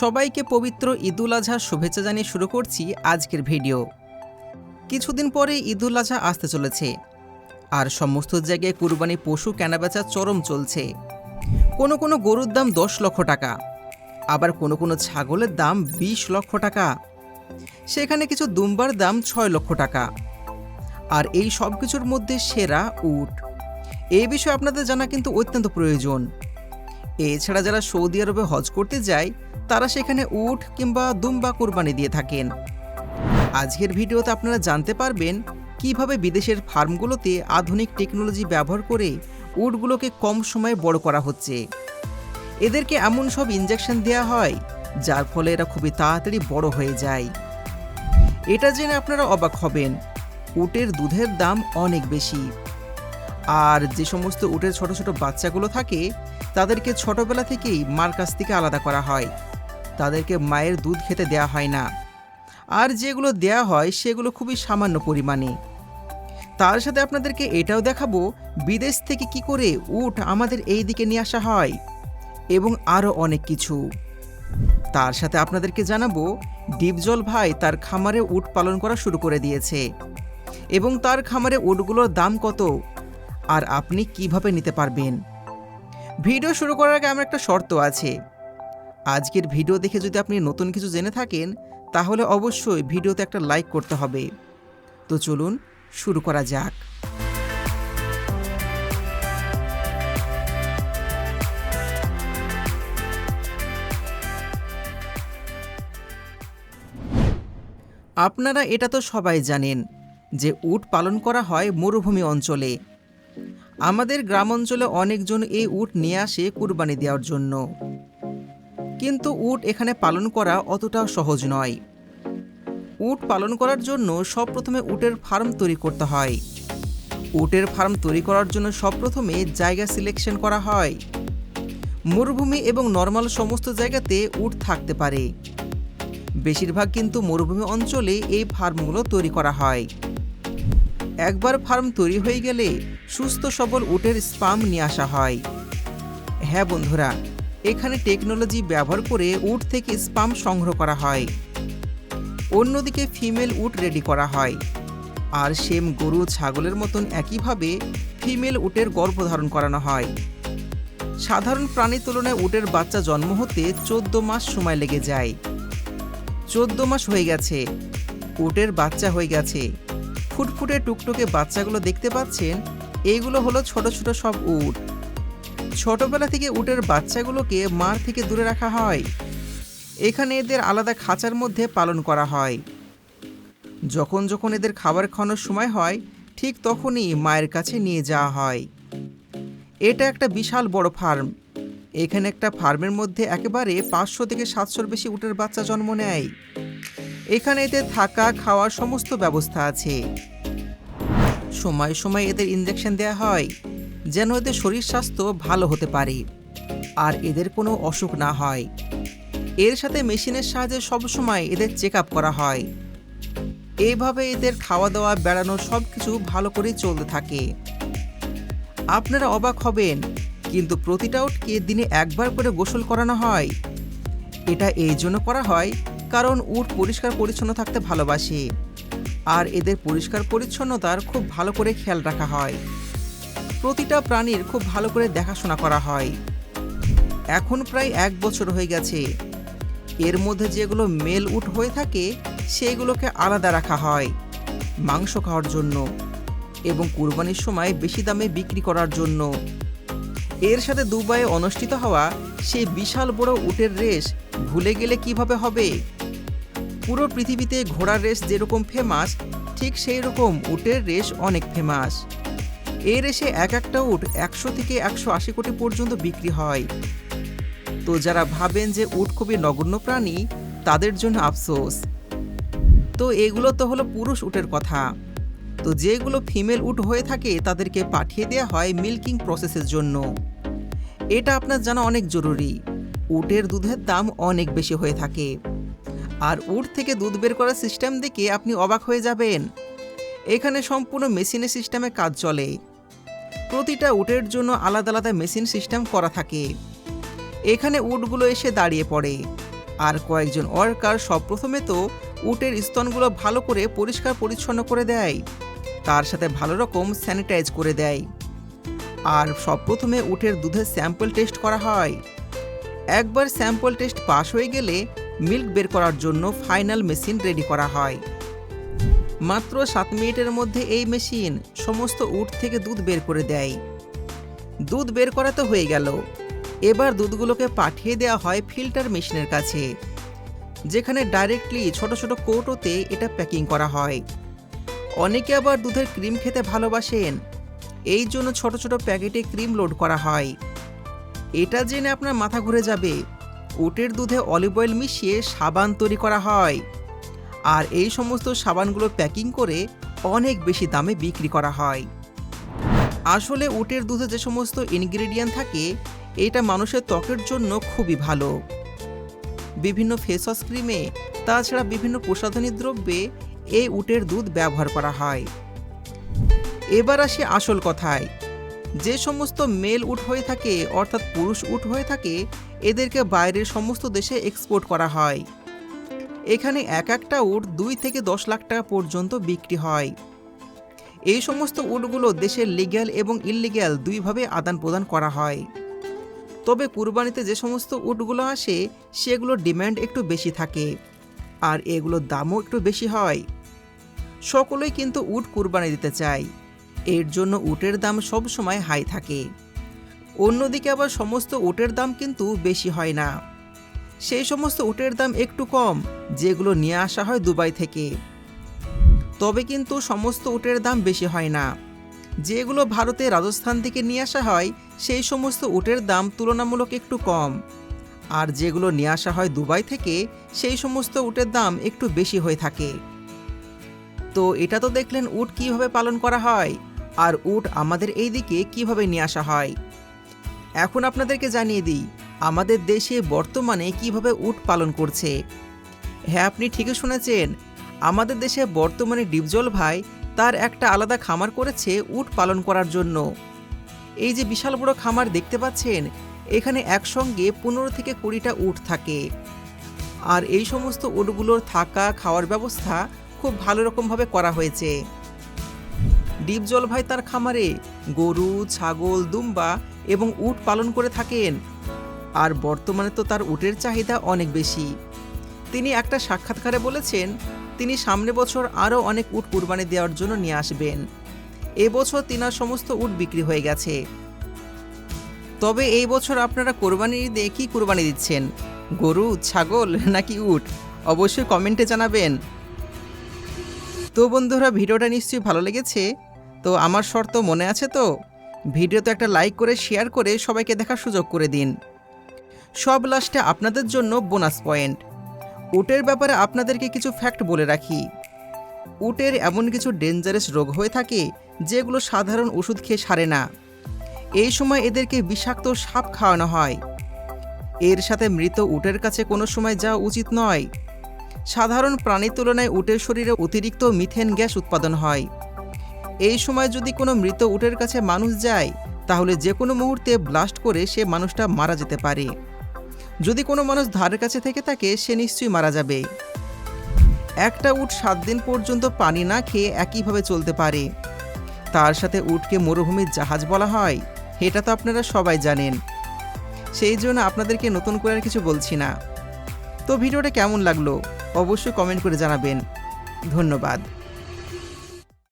সবাইকে পবিত্র ঈদুল আজহার শুভেচ্ছা জানিয়ে শুরু করছি আজকের ভিডিও। কিছুদিন পরে ঈদুল আজহা আসতে চলেছে। আর সমস্ত জায়গায় কুরবানি পশু কেনাবেচা চরম চলছে। কোনো কোনো গরুর দাম দশ লক্ষ টাকা, আবার কোনো কোনো ছাগলের দাম বিশ লক্ষ টাকা। সেখানে কিছু দুম্বার দাম ছয় লক্ষ টাকা। আর এই সব কিছুর মধ্যে সেরা উট। এই বিষয়ে আপনাদের জানা কিন্তু অত্যন্ত প্রয়োজন। এছাড়া যারা সৌদি আরবে হজ করতে যায়, তারা সেখানে উট কিংবা দুম্বা কোরবানি দিয়ে থাকেন। আজকের ভিডিওতে আপনারা জানতে পারবেন কীভাবে বিদেশের ফার্মগুলোতে আধুনিক টেকনোলজি ব্যবহার করে উটগুলোকে কম সময়ে বড় করা হচ্ছে। এদেরকে এমন সব ইঞ্জেকশন দেওয়া হয়, যার ফলে এরা খুবই তাড়াতাড়ি বড় হয়ে যায়। এটা জেনে আপনারা অবাক হবেন, উটের দুধের দাম অনেক বেশি। আর যে সমস্ত উটের ছোট ছোট বাচ্চাগুলো থাকে, তাদেরকে ছোটবেলা থেকেই মার কাছ থেকে আলাদা করা হয়। তাদেরকে মায়ের দুধ খেতে দেয়া হয় না। আর যেগুলো দেয়া হয়, সেগুলো খুবই সামান্য পরিমাণে। তার সাথে আপনাদেরকে এটাও দেখাবো, বিদেশ থেকে কি করে উট আমাদের এই দিকে নিয়ে আসা হয়, এবং আরও অনেক কিছু। তার সাথে আপনাদেরকে জানাব, ডিপজল ভাই তার খামারে উট পালন করা শুরু করে দিয়েছে। এবং তার খামারে উটগুলোর দাম কত? আর আপনি কীভাবে নিতে পারবেন? ভিডিও শুরু করার আগে আমার একটা শর্ত আছে। আজকের ভিডিও দেখে যদি আপনি নতুন কিছু জেনে থাকেন, তাহলে অবশ্যই ভিডিওতে একটা লাইক করতে হবে। তো চলুন শুরু করা যাক। আপনারা এটা তো সবাই জানেন যে উট পালন করা হয় মরুভূমি অঞ্চলে। আমাদের গ্রাম অঞ্চলে অনেকজন এই উট নিয়ে আসে কুরবানি দেওয়ার জন্য। কিন্তু উট এখানে পালন করা অতটাও সহজ নয়। উট পালন করার জন্য সব প্রথমে উটের ফার্ম তৈরি করতে হয়। উটের ফার্ম তৈরি করার জন্য সব প্রথমে জায়গা সিলেকশন করা হয়। মরুভূমি এবং নর্মাল সমস্ত জায়গাতে উট থাকতে পারে। বেশিরভাগ কিন্তু মরুভূমি অঞ্চলে এই ফার্মগুলো তৈরি করা হয়। একবার ফার্ম তৈরি হয়ে গেলে সুস্থ সবল উটের স্পাম নিয়ে আসা হয়। হ্যাঁ বন্ধুরা, এখানে টেকনোলজি ব্যবহার করে উট থেকে স্পাম সংগ্রহ করা হয়। অন্যদিকে ফিমেল উট রেডি করা হয়। আর সেম গরু ছাগলের মতন একইভাবে ফিমেল উটের গর্ভধারণ করানো হয়। সাধারণ প্রাণীর তুলনায় উটের বাচ্চা জন্ম হতে চোদ্দ মাস সময় লেগে যায়। চোদ্দ মাস হয়ে গেছে। উটের বাচ্চা হয়ে গেছে। ফুটফুটে টুকটুকে বাচ্চাগুলো দেখতে পাচ্ছেন এইগুলো হলো ছোট ছোট সব উট। ছোটবেলা থেকে উটের বাচ্চাগুলোকে মার থেকে দূরে রাখা হয়। এখানে এদের আলাদা খাঁচার মধ্যে পালন করা হয়। যখন যখন এদের খাবার খাওয়ানোর সময় হয়, ঠিক তখনই মায়ের কাছে নিয়ে যাওয়া হয়। এটা একটা বিশাল বড় ফার্ম। এখানে একটা ফার্মের মধ্যে একেবারে পাঁচশো থেকে সাতশোর বেশি উটের বাচ্চা জন্ম নেয়। এখানে এদের থাকা, খাওয়ার সমস্ত ব্যবস্থা আছে। সময় সময় এদের ইঞ্জেকশন দেওয়া হয়, যেন এদের শরীর স্বাস্থ্য ভালো হতে পারে, আর এদের কোনো অসুখ না হয়। এর সাথে মেশিনের সাহায্যে সবসময় এদের চেক আপ করা হয়। এইভাবে এদের খাওয়া দাওয়া বেড়ানো সব কিছু ভালো করেই চলতে থাকে। আপনারা অবাক হবেন, কিন্তু প্রতিটা উটকে দিনে একবার করে গোসল করানো হয়। এটা এই জন্য করা হয় কারণ উট পরিষ্কার পরিচ্ছন্ন থাকতে ভালোবাসে। আর এদের পরিষ্কার পরিচ্ছন্নতার খুব ভালো করে খেয়াল রাখা হয়। প্রতিটা প্রাণীর খুব ভালো করে দেখাশোনা করা হয়। এখন প্রায় এক বছর হয়ে গেছে। এর মধ্যে যেগুলো মেল উট হয়ে থাকে, সেগুলোকে আলাদা রাখা হয় মাংস খাওয়ার জন্য এবং কুরবানির সময় বেশি দামে বিক্রি করার জন্য। এর সাথে দুবাইয়ে অনুষ্ঠিত হওয়া সেই বিশাল বড় উটের রেস ভুলে গেলে কীভাবে হবে? পুরো পৃথিবীতে ঘোড়ার রেস যেরকম ফেমাস ঠিক সেই রকম উটের রেস অনেক ফেমাস এই রেসে এক একটা উট একশো থেকে একশো আশি কোটি পর্যন্ত বিক্রি হয়। তো যারা ভাবেন যে উট খুবই নগণ্য প্রাণী, তাদের জন্য আফসোস। তো এগুলো তো হলো পুরুষ উটের কথা। তো যেগুলো ফিমেল উট হয়ে থাকে, তাদেরকে পাঠিয়ে দেওয়া হয় মিল্কিং প্রসেসের জন্য। এটা আপনার জানা অনেক জরুরি। উটের দুধের দাম অনেক বেশি হয়ে থাকে। আর উট থেকে দুধ বের করার সিস্টেম দেখে আপনি অবাক হয়ে যাবেন। এখানে সম্পূর্ণ মেশিনের সিস্টেমে কাজ চলে। প্রতিটা উটের জন্য আলাদা আলাদা মেশিন সিস্টেম করা থাকে। এখানে উটগুলো এসে দাঁড়িয়ে পড়ে। আর কয়েকজন ওয়ার্কার সব প্রথমে তো উটের স্তনগুলো ভালো করে পরিষ্কার পরিচ্ছন্ন করে দেয়। তার সাথে ভালো রকম স্যানিটাইজ করে দেয়। আর সব প্রথমে উটের দুধের স্যাম্পল টেস্ট করা হয়। একবার স্যাম্পল টেস্ট পাস হয়ে গেলে মিল্ক বের করার জন্য ফাইনাল মেশিন রেডি করা হয়। মাত্র সাত মিনিটের মধ্যে এই মেশিন সমস্ত উট থেকে দুধ বের করে দেয়। দুধ বের করা তো হয়ে গেল। এবার দুধগুলোকে পাঠিয়ে দেওয়া হয় ফিল্টার মেশিনের কাছে, যেখানে ডাইরেক্টলি ছোট ছোট কৌটোতে এটা প্যাকিং করা হয়। অনেকে আবার দুধের ক্রিম খেতে ভালোবাসেন, এই জন্য ছোট ছোট প্যাকেটে ক্রিম লোড করা হয়। এটা জেনে আপনার মাথা ঘুরে যাবে উটের দুধে অলিভ অয়েল মিশিয়ে সাবান তৈরি করা হয়। আর এই সমস্ত সাবানগুলো প্যাকিং করে অনেক বেশি দামে বিক্রি করা হয়। আসলে উটের দুধে যে সমস্ত ইনগ্রেডিয়েন্ট থাকে, এটা মানুষের ত্বকের জন্য খুবই ভালো। বিভিন্ন ফেস ওয়াশ ক্রিমে, তাছাড়া বিভিন্ন প্রসাধনী দ্রব্যে এই উটের দুধ ব্যবহার করা হয়। এবার আসি আসল কথায়। যে সমস্ত মেল উট হয়ে থাকে, অর্থাৎ পুরুষ উট হয়ে থাকে এদেরকে বাইরের সমস্ত দেশে এক্সপোর্ট করা হয়। এখানে এক একটা উট দুই থেকে দশ লাখ টাকা পর্যন্ত বিক্রি হয়। এই সমস্ত উটগুলো দেশের লিগ্যাল এবং ইললিগ্যাল দুইভাবে আদান প্রদান করা হয়। তবে কুরবানিতে যে সমস্ত উটগুলো আসে, সেগুলোর ডিমান্ড একটু বেশি থাকে, আর এগুলোর দামও একটু বেশি হয়। সকলেই কিন্তু উট কুরবানি দিতে চায়। এর জন্য উটের দাম সবসময় হাই থাকে। অন্যদিকে আবার সমস্ত উটের দাম কিন্তু বেশি হয় না। সেই সমস্ত উটের দাম একটু কম, যেগুলো নিয়ে আসা হয় দুবাই থেকে। তবে কিন্তু সমস্ত উটের দাম বেশি হয় না। যেগুলো ভারতে রাজস্থান থেকে নিয়ে আসা হয়, সেই সমস্ত উটের দাম তুলনামূলক একটু কম। আর যেগুলো নিয়ে আসা হয় দুবাই থেকে, সেই সমস্ত উটের দাম একটু বেশি হয়ে থাকে। তো এটা তো দেখলেন উট কীভাবে পালন করা হয়? আর উট আমাদের এই দিকে কীভাবে নিয়ে আসা হয়? এখন আপনাদেরকে জানিয়ে দিই, আমাদের দেশে বর্তমানে কীভাবে উট পালন করছে। হ্যাঁ আপনি ঠিকই শুনেছেন, আমাদের দেশে বর্তমানে ডিপজল ভাই তার একটা আলাদা খামার করেছে উট পালন করার জন্য। এই যে বিশাল বড় খামার দেখতে পাচ্ছেন, এখানে একসঙ্গে পনেরো থেকে কুড়িটা উট থাকে। আর এই সমস্ত উটগুলোর থাকা খাওয়ার ব্যবস্থা খুব ভালো রকমভাবে করা হয়েছে। ডিপজল ভাই তার খামারে গরু, ছাগল, দুম্বা এবং উট পালন করে থাকেন। আর বর্তমানে তো তার উটের চাহিদা অনেক বেশি। তিনি একটা সাক্ষাৎকারে বলেছেন, তিনি সামনে বছর আরও অনেক উট কুরবানি দেওয়ার জন্য নিয়ে আসবেন। এবছর তিনার সমস্ত উট বিক্রি হয়ে গেছে। তবে এই বছর আপনারা কোরবানি ঈদে কী কোরবানি দিচ্ছেন? গরু, ছাগল নাকি উট? অবশ্যই কমেন্টে জানাবেন। তো বন্ধুরা, ভিডিওটা নিশ্চয়ই ভালো লেগেছে? তো আমার শর্ত মনে আছে তো? ভিডিওতে একটা লাইক করে, শেয়ার করে সবাইকে দেখার সুযোগ করে দিন। সব লাস্টে আপনাদের জন্য বোনাস পয়েন্ট। উটের ব্যাপারে আপনাদেরকে কিছু ফ্যাক্ট বলে রাখি। উটের এমন কিছু ডেঞ্জারাস রোগ হয়ে থাকে যেগুলো সাধারণ ওষুধ খেয়ে সারে না। এই সময় এদেরকে বিষাক্ত সাপ খাওয়ানো হয়। এর সাথে মৃত উটের কাছে কোনো সময় যাওয়া উচিত নয়। সাধারণ প্রাণীর তুলনায় উটের শরীরে অতিরিক্ত মিথেন গ্যাস উৎপাদন হয়। এই সময় যদি কোনো মৃত উটের কাছে মানুষ যায়, তাহলে যে কোনো মুহূর্তে ব্লাস্ট করে সে মানুষটা মারা যেতে পারে। যদি কোনো মানুষ ধারের কাছে থেকে থাকে, সে নিশ্চয়ই মারা যাবে। একটা উট সাত দিন পর্যন্ত পানি না খেয়ে একইভাবে চলতে পারে। তার সাথে উটকে মরুভূমির জাহাজ বলা হয়, এটা তো আপনারা সবাই জানেন। সেই জন্য আপনাদেরকে নতুন করে আর কিছু বলছি না। তো ভিডিওটা কেমন লাগল, অবশ্যই কমেন্ট করে জানাবেন। ধন্যবাদ।